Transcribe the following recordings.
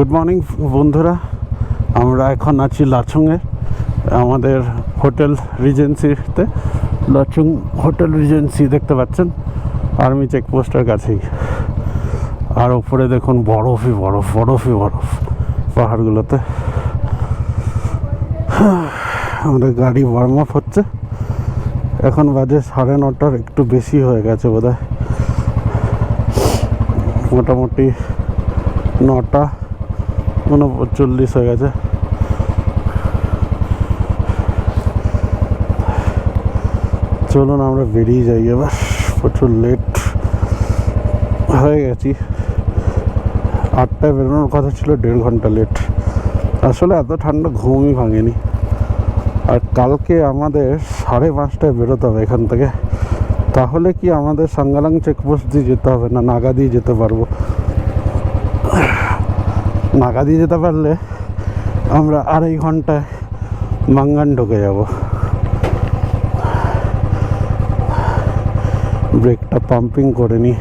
Good morning বন্ধুরা। আমরা এখন আছি লাচুংয়ে, আমাদের হোটেল রিজেন্সিতে। লাচুং হোটেল রিজেন্সি দেখতে পাচ্ছেন? আর্মি চেকপোস্টের কাছেই। আর ওপরে দেখুন, বরফই বরফ বরফই বরফ পাহাড়গুলোতে। আমাদের গাড়ি ওয়ার্ম আপ হচ্ছে। এখন বাজে সাড়ে নটার, একটু বেশি হয়ে গেছে বোধহয়। মোটামুটি নটা উনচল্লিশ হয়ে গেছে। চলুন আমরা বেরিয়ে যাই এবার, প্রচুর লেট হয়ে গেছি। আটটায় বেরোনোর কথা ছিল, দেড় ঘণ্টা লেট আসলে এত ঠান্ডা ঘুমই ভাঙেনি। আর কালকে আমাদের সাড়ে পাঁচটায় বেরোতে হবে এখান থেকে। তাহলে কি আমাদের সাঙ্গালাং চেকপোস্ট দিয়ে যেতে হবে না নাগা দিয়ে যেতে পারব? নাগা দিয়ে যেতে পারলে আমরা আড়াই ঘন্টায় মাঙ্গান ঢুকে যাব। ব্রেকটা পাম্পিং করে নি।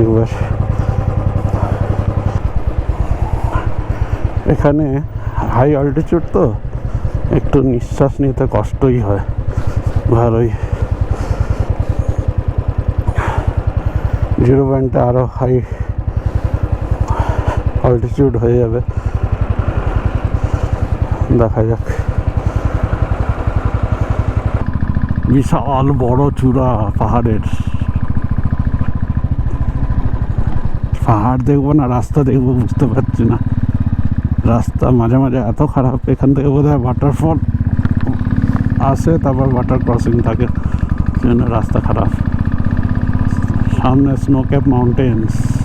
একবার এখানে হাই অল্টিচিউড তো, একটু নিঃশ্বাস নিতে কষ্টই হয়। ভালোই। জিরো পয়েন্টে আরও হাই অল্টিচিউড হয়ে যাবে। দেখা যাক। বিশাল বড় চূড়া পাহাড়ের। পাহাড় দেখব না, রাস্তা দেখব বুঝতে পারছি না। রাস্তা মাঝে মাঝে এত খারাপ, এখান থেকে বোধ হয় ওয়াটারফল আসে, তারপর ওয়াটার ক্রসিং থাকে। জন্য রাস্তা খারাপ। সামনে স্নো ক্যাপ মাউন্টেন্স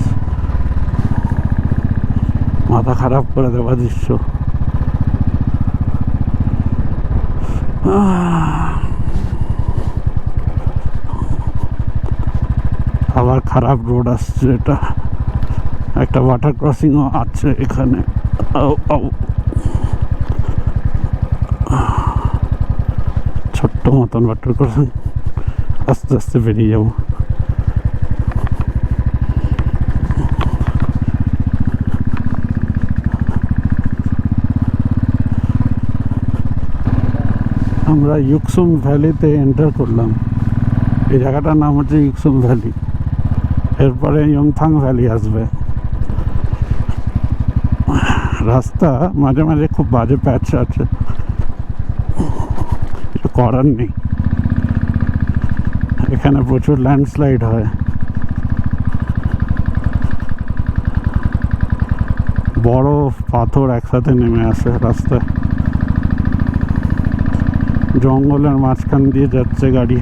মাথা খারাপ করে দেওয়া দৃশ্য। আবার খারাপ রোড আসছে এটা। একটা ওয়াটার ক্রসিংও আছে এখানে। ছোট্ট মতন ওয়াটার ক্রসিং আস্তে আস্তে বেরিয়ে যাব। আমরা ইউকসুম ভ্যালিতে এন্টার করলাম। এই জায়গাটার নাম হচ্ছে ইউকসুম ভ্যালি এরপরে ইয়ংথাং ভ্যালি আসবে। রাস্তা মাঝে মাঝে খুব বাজে প্যাচ আছে। কিছু করার নেই। এখানে প্রচুর ল্যান্ডস্লাইড হয়। বড় পাথর একসাথে নেমে আসে রাস্তায়। জঙ্গলের মাঝখান দিয়ে যাচ্ছে গাড়ি।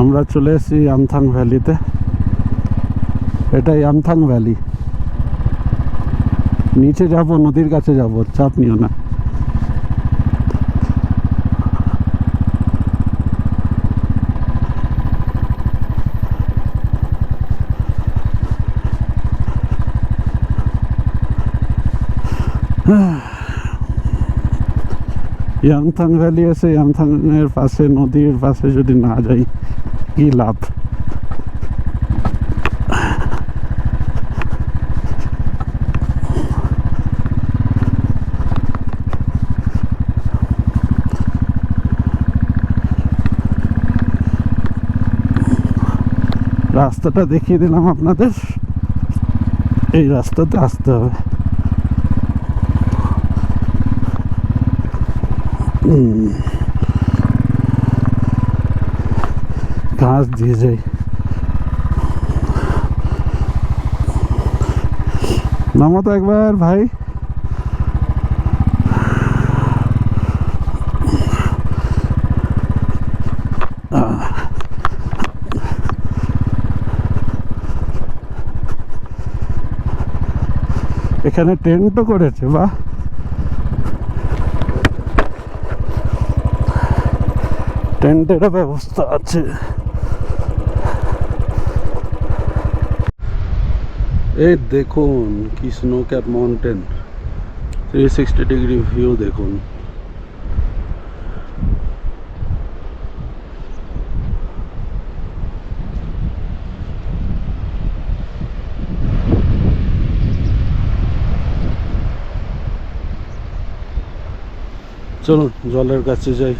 আমরা চলে এসেছি আমথাং ভ্যালিতে। এটা আমথাং ভ্যালি। নিচে যাব, নদীর কাছে যাব, চাপ নিও না। ইয়ামথাং ভ্যালি এসে ইয়ামথাং এর পাশে, নদীর পাশে যদি না যাই, কি লাভ? রাস্তাটা দেখিয়ে দিলাম আপনাদের। এই রাস্তাতে আসতে হবে। ঘাস দিয়ে যাই নামো তো একবার ভাই। এখানে টেন্টও করেছে বাহ টেন্টের ব্যবস্থা আছে। এই দেখুন কি snow cap mountain. Three sixty degree view দেখুন। চলুন, জলের কাছে যাই।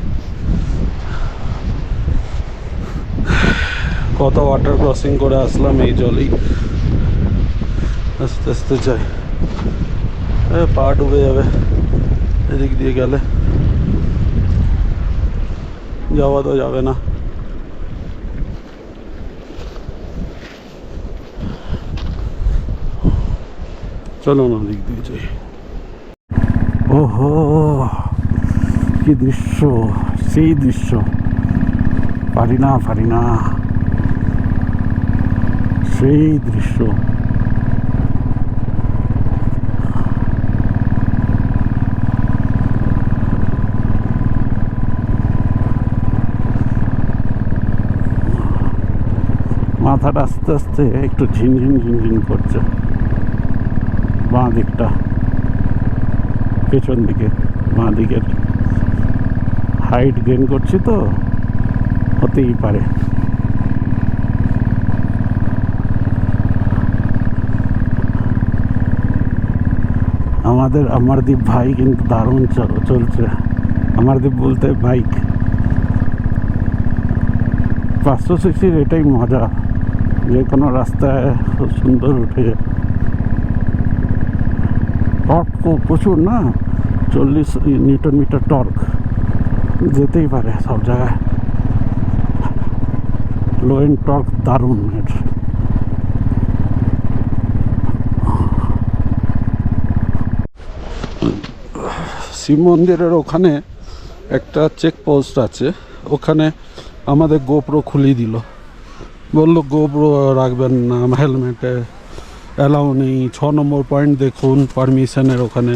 কত ওয়াটার ক্রসিং করে আসলাম এই জলেই। আস্তে আস্তে যাই। পা ডুবে যাবে। এদিক দিয়ে গেলে। যাওয়া তো যাবে না। চলো না দিক দিয়ে যাই। ওহো, কি দৃশ্য, সেই দৃশ্য। পারি না পারি না। সেই দৃশ্য। মাথাটা আস্তে আস্তে একটু ঝিনঝিন ঝিনঝিন করছে। বাঁ দিকটা, পেছন দিকে, বাঁ দিকের হাইট গেন করছি তো, হতেই পারে। আমাদের আমারদীপ ভাই কিন্তু দারুণ চলছে। আমারদীপ বলতে বাইক। পাঁচশো সিসির এটাই মজা। যে কোনো রাস্তায় সুন্দর উঠে টর্ক প্রচুর না? চল্লিশ নিউটন মিটার টর্ক। যেতেই পারে সব জায়গায়। লো এন্ড টর্ক দারুণ। এর শিব মন্দিরের ওখানে একটা চেক পোস্ট আছে। ওখানে আমাদের গোপ্রো খুলিয়ে দিল। বলল গোপ্রো রাখবেন না, হেলমেটে অ্যালাউ নেই। ছ নম্বর পয়েন্ট দেখুন পারমিশনের ওখানে।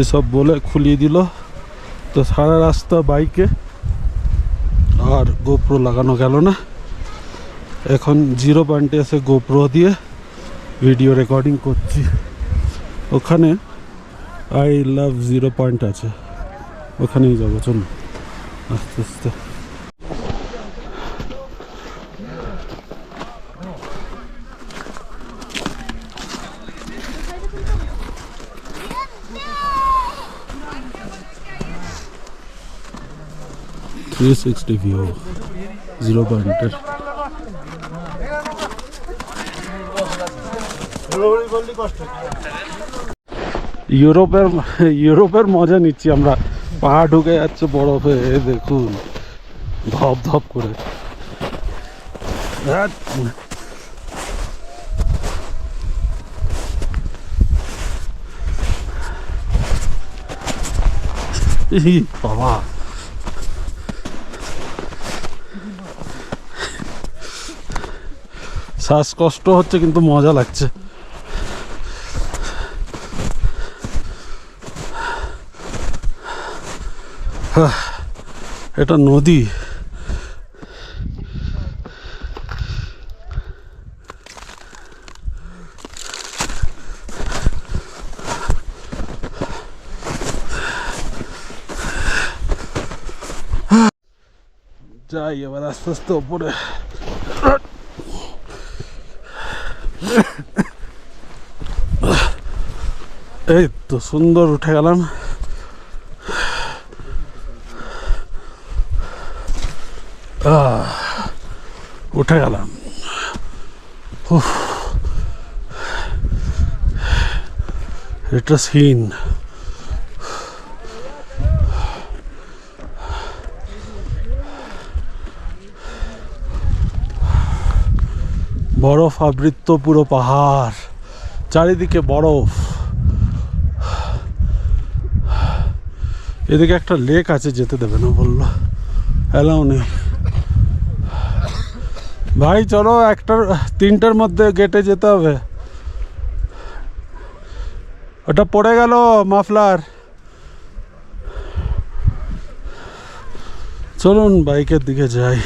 এসব বলে খুলিয়ে দিল। তো সারা রাস্তা বাইকে আর গোপ্রো লাগানো গেল না। এখন জিরো পয়েন্টে এসে গোপ্রো দিয়ে ভিডিও রেকর্ডিং করছি। ওখানে আই লাভ জিরো পয়েন্ট আছে। ওখানেই যাব চলুন আস্তে আস্তে। জিরো পয়েন্টের ইউরোপের ইউরোপের মজা নিচ্ছি আমরা। পাহাড় ঢুকে যাচ্ছে বরফে দেখুন। ধপ ধপ করে। বাবা। শ্বাসকষ্ট হচ্ছে, কিন্তু মজা লাগছে। এটা নদী। যাই এবার আস্তে আস্তে ওপরে। এই তো সুন্দর উঠে গেলাম। উঠে গেলাম। এটা সিন। বরফ আবৃত পুরো পাহাড়। চারিদিকে বরফ। এদিকে একটা লেক আছে, যেতে দেবে না বলল। অ্যালাউ নেই। ভাই, চলো একটার, তিনটার মধ্যে গেটে যেতে হবে। ওটা পড়ে গেল মাফলার। চলুন বাইকের দিকে যাই।